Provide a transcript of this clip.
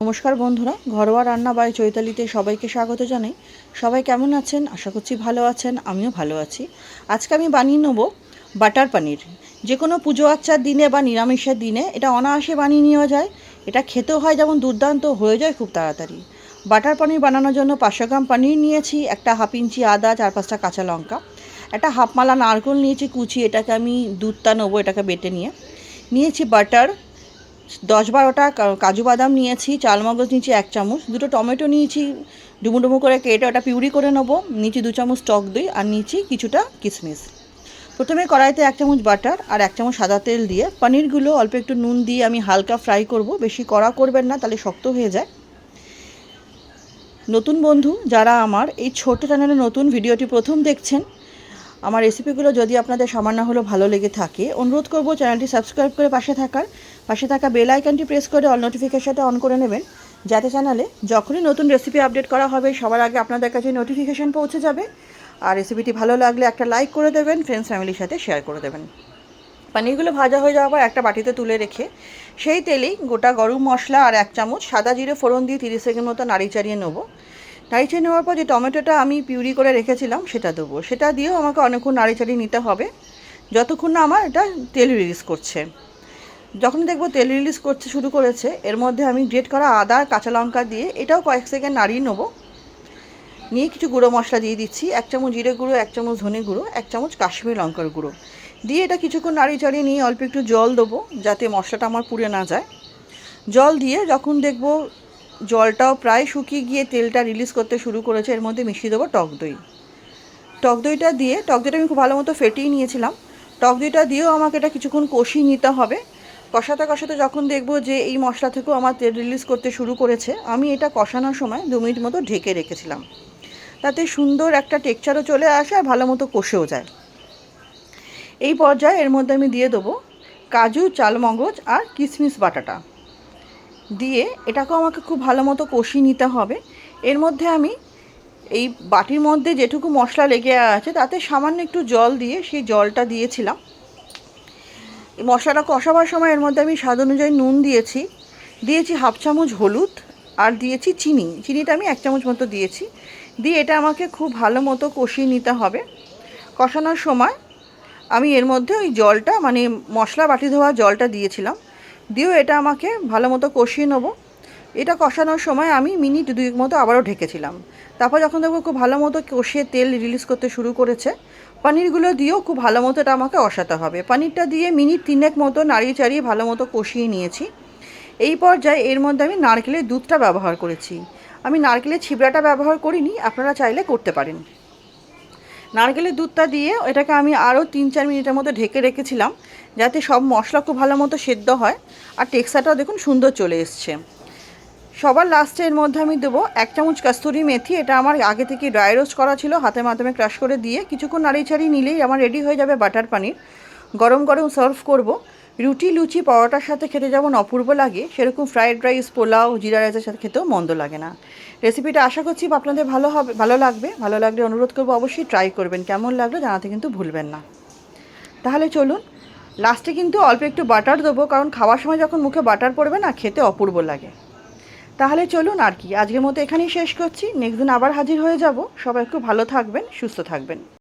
নমস্কার বন্ধুরা, ঘরোয়া রান্না বাই চৈতালিতে সবাইকে স্বাগত জানাই। সবাই কেমন আছেন? আশা করছি ভালো আছেন, আমিও ভালো আছি। আজকে আমি বানিয়ে নেব বাটার পনির। যে কোনো পুজো আচ্চার দিনে বা নিরামিষের দিনে এটা অনায়াসে বানিয়ে নেওয়া যায়। এটা খেতেও হয়, যেমন দুর্দান্ত হয়ে যায় খুব তাড়াতাড়ি। বাটার পনির বানানোর জন্য পাঁচশো গ্রাম পনির নিয়েছি, একটা হাফ ইঞ্চি আদা, চার পাঁচটা কাঁচা লঙ্কা। একটা হাফ মালা নারকোল নিয়েছি কুচি, এটাকে আমি দুধটা নেব এটাকে বেটে নিয়ে। নিয়েছি বাটার দশ বারোটা কাজু বাদাম নিয়েছি চালমগজ নিয়েছি এক চামচ, দুটো টমেটো নিয়েছি ডুমু ডুমু করে কেটে ওটা পিউরি করে নেব, নিয়েছি দু চামচ টক দই আর নিয়েছি কিছুটা কিশমিশ প্রথমে কড়াইতে এক চামচ বাটার আর এক চামচ সাদা তেল দিয়ে পনিরগুলো অল্প একটু নুন দিয়ে আমি হালকা ফ্রাই করব, বেশি কড়া করবেন না, তাহলে শক্ত হয়ে যায়। নতুন বন্ধু যারা আমার, এই ছোট চ্যানেলে নতুন ভিডিওটি প্রথম দেখছেন আমার রেসিপিগুলো যদি আপনাদের সামান্য হলেও ভালো লেগে থাকে, অনুরোধ করব চ্যানেলটি সাবস্ক্রাইব করে পাশে থাকার। পাশে থাকা বেল আইকনটি প্রেস করে অল নোটিফিকেশনটা অন করে নেবেন, যাতে চ্যানেলে যখনই নতুন রেসিপি আপডেট করা হবে, সবার আগে আপনাদের কাছে নোটিফিকেশন পৌঁছে যাবে। আর রেসিপিটি ভালো লাগলে একটা লাইক করে দেবেন ফ্রেন্ডস ফ্যামিলির সাথে শেয়ার করে দেবেন। পানিরগুলো ভাজা হয়ে যাওয়ার পর একটা বাটিতে তুলে রেখে, সেই তেলেই গোটা গরম মশলা আর এক চামচ সাদা জিরে ফোড়ন দিয়ে তিরিশ সেকেন্ড মতো নাড়ি চাড়িয়ে নেব। নাড়ি চাড়িয়ে নেওয়ার পর যে টমেটোটা আমি পিউরি করে রেখেছিলাম, সেটা দেবো। সেটা দিয়েও আমাকে অনেকক্ষণ নাড়ি চাড়িয়ে নিতে হবে। যতক্ষণ না আমার এটা তেল রিলিজ করছে। যখন দেখব তেল রিলিজ করতে শুরু করেছে, এর মধ্যে আমি গ্রেট করা আদা, কাঁচা লঙ্কা দিয়ে এটাও কয়েক সেকেন্ড নাড়িয়ে নেব। নিয়ে কিছু গুঁড়ো মশলা দিয়ে দিচ্ছি, এক চামচ জিরে গুঁড়ো, এক চামচ ধনে গুঁড়ো, এক চামচ কাশ্মীর লঙ্কার গুঁড়ো। দিয়ে এটা কিছুক্ষণ নাড়িয়ে চাড়িয়ে নিয়ে অল্প একটু জল দেবো, যাতে মশলাটা আমার পুড়ে না যায়। জল দিয়ে যখন দেখব জলটাও প্রায় শুকিয়ে গিয়ে তেলটা রিলিজ করতে শুরু করেছে। এর মধ্যে মিশিয়ে দেবো টক দই। টক দইটা দিয়ে, টক দইটা আমি খুব ভালো মতো ফেটিয়ে নিয়েছিলাম। টক দইটা দিয়েও আমাকে এটা কিছুক্ষণ কষিয়ে নিতে হবে। কষাতে কষাতে যখন দেখব যে এই মশলা থেকেও আমার তেল রিলিজ করতে শুরু করেছে, আমি এটা কষানোর সময় দু মিনিট মতো ঢেকে রেখেছিলাম। তাতে সুন্দর একটা টেক্সচারও চলে আসে আর ভালো মতো কষেও যায়। এই পর্যায়ে এর মধ্যে আমি দিয়ে দেবো কাজু, চালমগজ আর কিশমিশ বাটাটা। দিয়ে এটাকেও আমাকে খুব ভালো মতো কষিয়ে নিতে হবে। এর মধ্যে আমি এই বাটির মধ্যে যেটুকু মশলা লেগে আছে, তাতে সামান্য একটু জল দিয়ে সেই জলটা দিয়েছিলাম। মশলাটা কষাবার সময় এর মধ্যে আমি স্বাদ অনুযায়ী নুন দিয়েছি। দিয়েছি হাফ চামচ হলুদ আর দিয়েছি চিনি। চিনিটা আমি এক চামচ মতো দিয়েছি। দিয়ে এটা আমাকে খুব ভালো মতো কষিয়ে নিতে হবে। কষানোর সময় আমি এর মধ্যে ওই জলটা মানে মশলা বাটি ধোয়া জলটা দিয়েছিলাম। দিয়েও এটা আমাকে ভালো মতো কষিয়ে নেব। এটা কষানোর সময় আমি মিনিট দুই মতো আবারও ঢেকেছিলাম। তারপর যখন দেখব খুব ভালো মতো কষিয়ে তেল রিলিজ করতে শুরু করেছে, পনিরগুলো দিয়েও খুব ভালো মতো এটা আমাকে কষাতে হবে। পনিরটা দিয়ে মিনিট তিনেক মতো নাড়িয়ে চাড়িয়ে ভালো মতো কষিয়ে নিয়েছি। এই পর্যায়ে এর মধ্যে আমি নারকেলের দুধটা ব্যবহার করেছি। আমি নারকেলের ছিবড়াটা ব্যবহার করিনি, আপনারা চাইলে করতে পারেন। নারকেলের দুধটা দিয়ে এটাকে আমি আরও তিন চার মিনিটের মতো ঢেকে রেখেছিলাম, যাতে সব মশলা খুব ভালো মতো সেদ্ধ হয়। আর টেক্সাটাও দেখুন সুন্দর চলে এসছে। সবার লাস্টে এর মধ্যে আমি দেবো এক চামচ কাস্তুরি মেথি, এটা আমার আগে থেকে ড্রাই রোস্ট করা ছিল হাতে মাধ্যমে ক্রাশ করে দিয়ে কিছুক্ষণ নাড়িয়ে ছাড়িয়ে নিলেই আমার রেডি হয়ে যাবে বাটার পানির গরম গরম সার্ভ করব। রুটি, লুচি, পরোটার সাথে খেতে যেমন অপূর্ব লাগে, সেরকম ফ্রায়েড রাইস পোলাও, জিরা রাইসের সাথে খেতেও মন্দ লাগে না। রেসিপিটা আশা করছি আপনাদের ভালো হবে, ভালো লাগবে। ভালো লাগলে অনুরোধ করব অবশ্যই ট্রাই করবেন। কেমন লাগল জানাতে কিন্তু ভুলবেন না। তাহলে চলুন লাস্টে কিন্তু অল্প একটু বাটার দেবো, কারণ খাওয়ার সময় যখন মুখে বাটার পড়বে না, খেতে অপূর্ব লাগে। তাহলে চলুন আর কি, আজকের মতো এখানেই শেষ করছি। নেক্সট দিন আবার হাজির হয়ে যাব। সবাই একটু ভালো থাকবেন, সুস্থ থাকবেন।